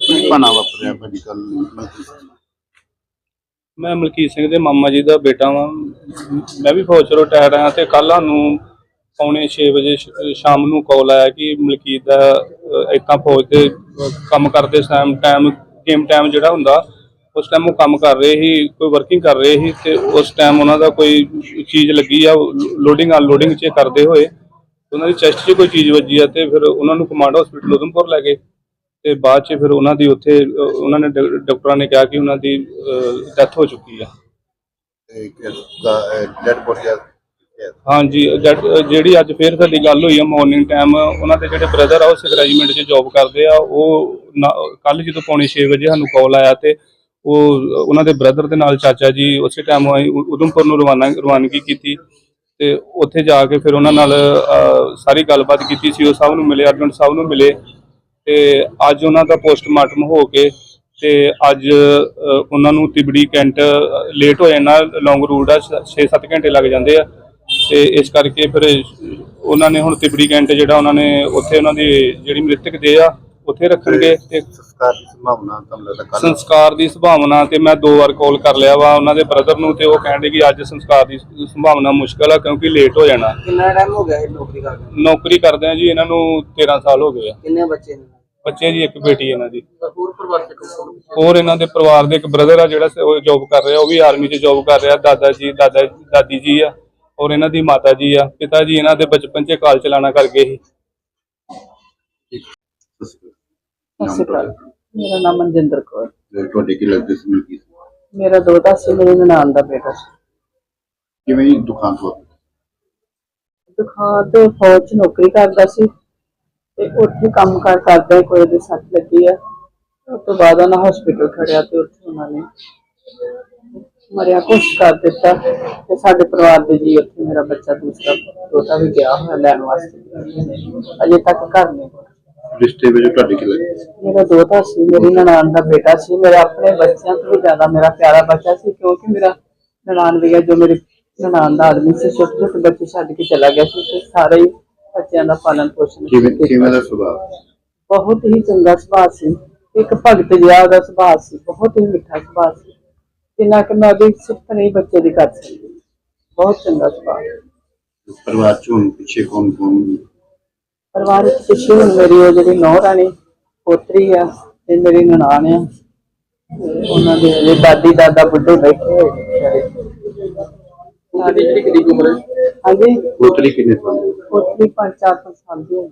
ਕੀ ਵਾਪਰਿਆ ਭਾਜੀ ਕੱਲ ਮੈਂ ਮਲਕੀਤ ਸਿੰਘ ਦੇ ਮਾਮਾ ਜੀ ਦਾ ਬੇਟਾ ਵਾਂ। ਮੈਂ ਵੀ ਫੌਜ ਚੋਂ ਰਿਟਾਇਰ ਆਇਆ ਤੇ ਕੱਲ ਸਾਨੂੰ ਪੌਣੇ 6 ਵਜੇ ਸ਼- ਸ਼ਾਮ ਨੂੰ ਕਾਲ ਆਇਆ ਕਿ ਮਲਕੀਤ ਦਾ ਇਤਾਂ ਫੌਜ ਤੇ ਅਹ, ਕੰਮ ਕਰਦੇ ਟਾਈਮ ਟਾਈਮ ਗੇਮ ਟਾਈਮ ਜਿਹੜਾ ਹੁੰਦਾ ਉਸ ਟਾਈਮ ਉਹ ਕੰਮ ਕਰ ਰਹੇ ਸੀ ਕੋਈ ਵਰਕਿੰਗ ਕਰ ਰਹੇ ਸੀ ਤੇ ਉਸ ਟਾਈਮ ਉਹਨਾਂ ਦਾ ਕੋਈ ਚੀਜ਼ ਲੱਗੀ ਆ ਲੋਡਿੰਗ ਅਨਲੋਡਿੰਗ 'ਚ ਕਰਦੇ ਹੋਏ ਉਹਨਾਂ ਦੀ ਚੈਸਟ 'ਚ ਕੋਈ ਚੀਜ਼ ਵੱਜੀ ਆ ਤੇ ਫਿਰ ਉਹਨਾਂ ਨੂੰ ਕਮਾਂਡ ਹਸਪੀਟਲ ਉਧਮਪੁਰ ਲੈ ਗਏ। ਤੇ ਬਾਅਦ 'ਚ ਫਿਰ ਉਹਨਾਂ ਦੀ ਉੱਥੇ ਉਹਨਾਂ ਨੇ ਡਾਕਟਰਾਂ ਨੇ ਕਿਹਾ ਕਿ ਉਹਨਾਂ ਦੀ ਡੈਥ ਹੋ ਚੁੱਕੀ ਆ। ਡੈਡ ਬੋਡੀ ਹਾਂਜੀ ਜਿਹੜੀ ਅੱਜ ਫੇਰ ਸਾਡੀ ਗੱਲ ਹੋਈ ਆ ਮਾਰਨਿੰਗ ਟਾਈਮ ਉਹਨਾਂ ਦੇ ਜਿਹੜੇ ਬ੍ਰਦਰ ਆ ਉਹ ਸਿੱਖ ਰੈਜੀਮੈਂਟ 'ਚ ਜੌਬ ਕਰਦੇ ਆ ਉਹ ਕੱਲ ਜਦੋਂ ਪੌਣੇ 6 ਵਜੇ ਸਾਨੂੰ ਕਾਲ ਆਇਆ ਤੇ ਉਹ, ਉਹਨਾਂ ਦੇ ਬ੍ਰਦਰ ਦੇ ਨਾਲ ਚਾਚਾ ਜੀ ਉਸੇ ਟਾਈਮ ਆਈ ਉਧਮਪੁਰ ਨੂੰ ਰਵਾਨਾ, ਰਵਾਨਗੀ ਕੀਤੀ ਤੇ ਉੱਥੇ ਜਾ ਕੇ ਫਿਰ ਉਹਨਾਂ ਨਾਲ ਸਾਰੀ ਗੱਲਬਾਤ ਕੀਤੀ ਸੀ, ਉਹ ਸਭ ਨੂੰ ਮਿਲੇ, ਅਰਜਨ ਸਾਹਿਬ ਨੂੰ ਮਿਲੇ ਤੇ ਅੱਜ ਉਹਨਾਂ ਦਾ ਪੋਸਟਮਾਰਟਮ ਹੋ ਕੇ ਤੇ ਅੱਜ ਉਹਨਾਂ ਨੂੰ ਤਿਬੜੀ ਕੈਂਟ ਲੇਟ ਹੋ ਜਾਣਾ ਲੌਂਗ ਰੂਟ ਆ 6-7 ਘੰਟੇ ਲੱਗ ਜਾਂਦੇ ਆ ਤੇ ਇਸ ਕਰਕੇ ਫਿਰ ਉਹਨਾਂ ਨੇ ਹੁਣ ਤਿਬੜੀ ਕੈਂਟ ਜਿਹੜਾ ਉਹਨਾਂ ਨੇ ਉੱਥੇ ਉਹਨਾਂ ਦੀ ਜਿਹੜੀ ਮ੍ਰਿਤਕ ਦੇ ਆ ਉੱਥੇ ਰੱਖਣਗੇ ਤੇ ਸੰਸਕਾਰ ਦੀ ਸੰਭਾਵਨਾ ਤੁਹਾਨੂੰ ਲੱਗਦਾ ਕੱਲ ਸੰਸਕਾਰ ਦੀ ਸੰਭਾਵਨਾ ਤੇ ਮੈਂ ਦੋ ਵਾਰ ਕਾਲ ਕਰ ਲਿਆ ਵਾ ਉਹਨਾਂ ਦੇ ਬ੍ਰਦਰ ਨੂੰ ਤੇ ਉਹ ਕਹਿੰਦੇ ਕਿ ਅੱਜ ਸੰਸਕਾਰ ਦੀ ਸੰਭਾਵਨਾ ਮੁਸ਼ਕਲ ਆ ਕਿਉਂਕਿ ਲੇਟ ਹੋ ਜਾਣਾ। ਕਿੰਨਾ ਟਾਈਮ ਹੋ ਗਿਆ ਇਹ ਨੌਕਰੀ ਕਰਦੇ ਨੌਕਰੀ ਕਰਦੇ ਆ ਜੀ ਇਹਨਾਂ ਨੂੰ 13 ਸਾਲ ਹੋ ਗਏ ਆ। ਕਿੰਨੇ ਬੱਚੇ ਨੇ? ਬੱਚੇ ਜੀ ਇੱਕ ਬੇਟੀ ਇਹਨਾਂ ਦੀ। ਹੋਰ ਪਰਿਵਾਰ ਚ ਕੌਣ ਹੋਰ ਇਹਨਾਂ ਦੇ ਪਰਿਵਾਰ ਦੇ ਇੱਕ ਬ੍ਰਦਰ ਆ ਜਿਹੜਾ ਉਹ ਜੌਬ ਕਰ ਰਿਹਾ ਉਹ ਵੀ ਆਰਮੀ 'ਚ ਜੌਬ ਕਰ ਰਿਹਾ ਦਾਦਾ ਜੀ ਦਾਦਾ ਦਾਦੀ ਜੀ ਆ ਔਰ ਇਹਨਾਂ ਦੀ ਮਾਤਾ ਜੀ ਆ ਪਿਤਾ ਜੀ ਇਹਨਾਂ ਦੇ ਬਚਪਨ 'ਚ ਕਾਲ ਚਲਾਣਾ ਕਰ ਗਏ ਸੀ। ਸਤਿ ਸ਼੍ਰੀ ਅਕਾਲ। ਮੇਰਾ ਨਾਮ ਮਨਜਿੰਦਰ ਕੌਰ ਤੁਹਾਡੇ ਕੀ ਲੱਗਦੇ ਸੀ ਮਿਲਕੀ ਮੇਰਾ ਦੋਤਾ ਸੀ ਮੇਰੇ ਨਨਾਣ ਦਾ ਬੇਟਾ ਸੀ। ਕਿਵੇਂ ਦੁਕਾਨ ਤੋਂ ਦੁਕਾਨ ਤੇ ਫੌਜ 'ਚ ਨੌਕਰੀ ਕਰਦਾ ਸੀ ਤੇ ਉੱਥੇ ਕੰਮ ਕਾਰ ਕਰਦਾ ਕੋਈ ਉਹਦੇ ਸੱਟ ਲੱਗੀ ਆ। ਉਸ ਤੋਂ ਬਾਅਦ ਉਹਨਾਂ ਹਸਪੀਟਲ ਖੜਿਆ ਤੇ ਉੱਥੇ ਉਹਨਾਂ ਨੇ ਮਰਿਆ ਕੁਛ ਕਰ ਦਿੱਤਾ ਤੇ ਸਾਡੇ ਪਰਿਵਾਰ ਦੇ ਜੀ ਉੱਥੇ ਮੇਰਾ ਬੱਚਾ ਦੂਸਰਾ ਦੋਤਾ ਵੀ ਗਿਆ ਹੋਇਆ ਲੈਣ ਵਾਸਤੇ। ਅਜੇ ਤੱਕ ਘਰ ਨਹੀਂ। ਰਿਸ਼ਤੇ ਵਿੱਚ ਤੁਹਾਡੇ ਕੀ ਲੱਗਦੇ ਮੇਰਾ ਦੋਤਾ ਸੀ ਮੇਰੀ ਨਨਾਣ ਦਾ ਬੇਟਾ ਸੀ ਮੇਰੇ ਆਪਣੇ ਬੱਚਿਆਂ ਤੋਂ ਵੀ ਜ਼ਿਆਦਾ ਮੇਰਾ ਪਿਆਰਾ ਬੱਚਾ ਸੀ ਕਿਉਂਕਿ ਮੇਰਾ ਨਨਾਣ ਵੀ ਜੋ ਮੇਰੇ ਨਨਾਣ ਦਾ ਆਦਮੀ ਸੀ ਛੋਟੇ ਛੋਟੇ ਬੱਚੇ ਛੱਡ ਕੇ ਚਲਾ ਗਿਆ ਸੀ ਤੇ ਸਾਰੇ ਹੀ ਬੱਚਿਆਂ ਦਾ ਪਾਲਣ ਪੋਸ਼ਣ ਕਿਵੇਂ। ਕਿਵੇਂ ਦਾ ਸੁਭਾਅ? ਬਹੁਤ ਹੀ ਚੰਗਾ ਸੁਭਾਅ ਸੀ ਇੱਕ ਭਗਤ ਜਿਹਾ ਉਹਦਾ ਸੁਭਾਅ ਸੀ ਬਹੁਤ ਹੀ ਮਿੱਠਾ ਸੁਭਾਅ ਸੀ ਜਿੰਨਾ ਕਿ ਮੈਂ ਉਹਦੀ ਸਿਫਤ ਨਹੀਂ ਬੱਚੇ ਦੀ ਕਰ ਸਕਦੀ। ਬਹੁਤ ਚੰਗਾ ਸੁਭਾਅ। ਪਰਿਵਾਰ ਚ ਪਿੱਛੇ ਕੌਣ ਕੌਣ ਪਰਿਵਾਰ ਵਿੱਚ ਪਿੱਛੇ ਹੁਣ ਮੇਰੀ ਉਹ ਜਿਹੜੀ ਨੌਂ ਰਾਣੀ ਪੋਤਰੀ ਆ ਤੇ ਮੇਰੀ ਨਨਾਣ ਆ ਉਹਨਾਂ ਦੇ ਜਿਹੜੇ ਦਾਦੀ ਦਾਦਾ ਬੁੱਢੇ ਬੈਠੇ ਹੋਏ। ਉਹਦੀ ਕਿੰਨੀ ਕੁ ਉਮਰ ਹੈ? ਹਾਂਜੀ। ਪੋਤਰੀ ਕਿੰਨੇ ਸਾਲ ਦੀ ਪੋਤਰੀ ਪੰਜ ਚਾਰ ਪੰਜ ਸਾਲ ਦੀ ਹੋਈ